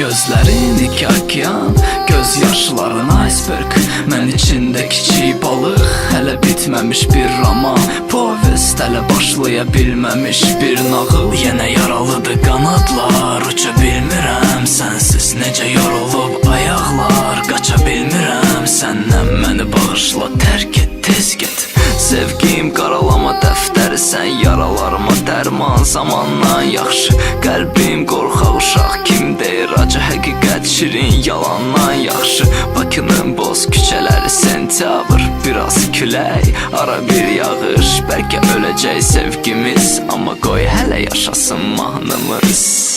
Gözlerin iki okyan Göz yaşların iceberg. Mən içində kiçik balıq Hələ bitməmiş bir roman Povest hələ başlaya bir nağıl. Yenə yaralıdır qanadlar Uça bilmirəm Sənsiz necə yorulub ayaqlar Qaça bilmirəm Səndən məni bağışla Tərk et Sən yaralarıma dərman Zamandan yaxşı Qəlbim qorxaq uşaq Kim deyir acı həqiqət şirin Yalandan yaxşı Bakının boz küçələri sentyabr Biraz külək Ara bir yağış Bəlkə öləcək sevgimiz. Amma qoy hələ yaşasın mahnımız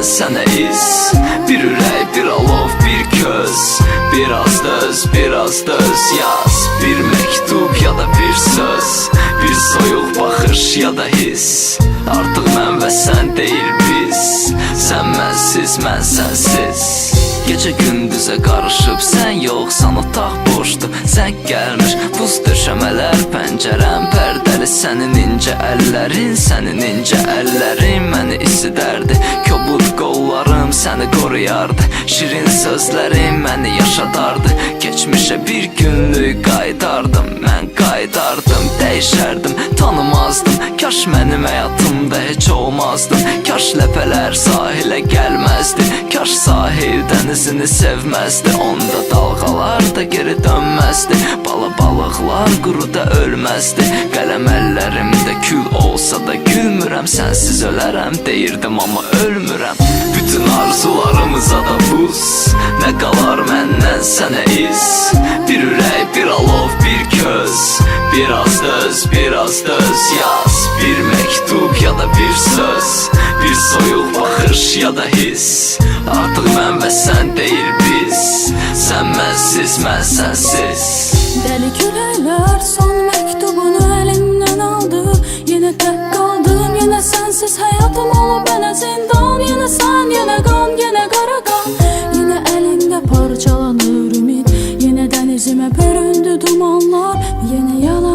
məndən sənə iz. Bir ürək, bir alov, bir köz. Biraz döz, biraz döz. Yaz Bir məktub ya da bir söz. Bir soyuq baxış ya da his. Artıq mən və sən deyil biz. Sən mənsiz, mən sənsiz Gecə gündüzə qarışıb sən yoxsan otaq boşdur Sən gəlmiş buz döşəmələr pəncərəm pərdəli Sənin incə əllərin, sənin incə əllərin məni isidərdi Kobud qollarım səni qoruyardı Şirin sözlərin məni yaşadardı Keçmişə bir günlük qaydardım Mən qaydardım, dəyişərdim, tanımazdım. Kaş mənim həyatımda heç olmazdım. Kaş ləpələr sahilə gəlməzdi Kaş sahil dənizini sevməzdi Onda dalğalar da geri dönməzdi Bala balıqlar quruda ölməzdi Qələm əllərimdə kül olsa da gülmürəm Sənsiz ölərəm deyirdim amma ölmürəm Bütün arzularımıza da buz. Nə qalar məndən sənə iz. Bir ürək, bir alov, bir köz. Biraz döz, biraz döz yaz. Bir məktub ya da bir söz. Bir soyuq baxış ya da his. Artıq mən və sən deyil biz Sən mənsiz, mən sənsiz Deli küləklər son məktubunu əlimdən aldı. Yenə tək qaldım, yenə sənsiz həyatım olub mənə zindan Yenə sən, yenə qan, yenə qara qan Yenə əlində parçalanır ümid Yenə dənizimə büründü dumanlar. Yenə yalanlar,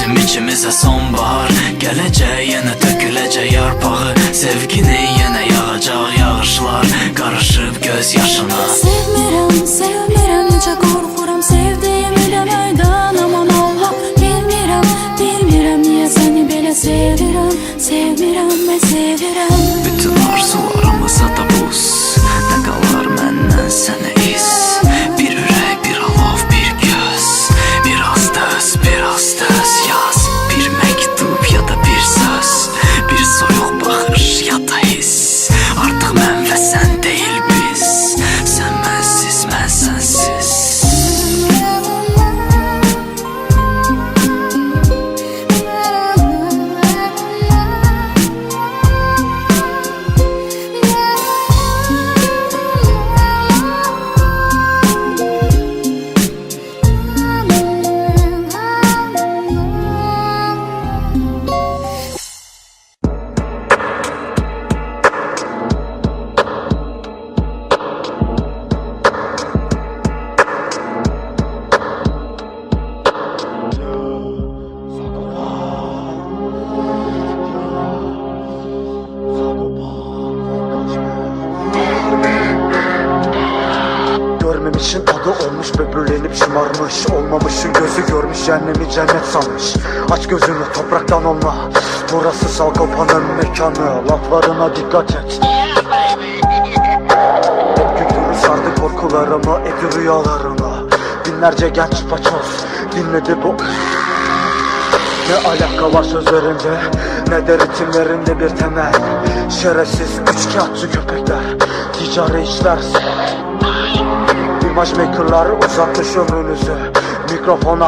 bizim içimizə sonbahar Gələcək yenə töküləcək yarpağı. Sevginin yenə yağacaq yağışlar Qarışıb göz yaşına. Sevmirəm, sevmirəm, necə qorxuram Sevdiyimi deməkdən aman Allah. Bilmirəm, bilmirəm niyə səni belə sevirəm. Sevmirəm və sevirəm Görmemişin tadı olmuş böbürlenip şımarmış. Olmamışın gözü görmüş cehennemi cennet sanmış. Aç gözünü topraktan olma. Burası Salkopa'nın mekanı. Laflarına dikkat et. Kültürü sardı korkularımı Edi rüyalarına. Binlerce genç paçoz dinledi bu. Ne alaka var sözlerinde Ne de ritimlerinde bir temel. Şerefsiz üç kağıtçı köpekler Ticari işler İmaj makerlar uzatmış ömrünüzü Mikrofona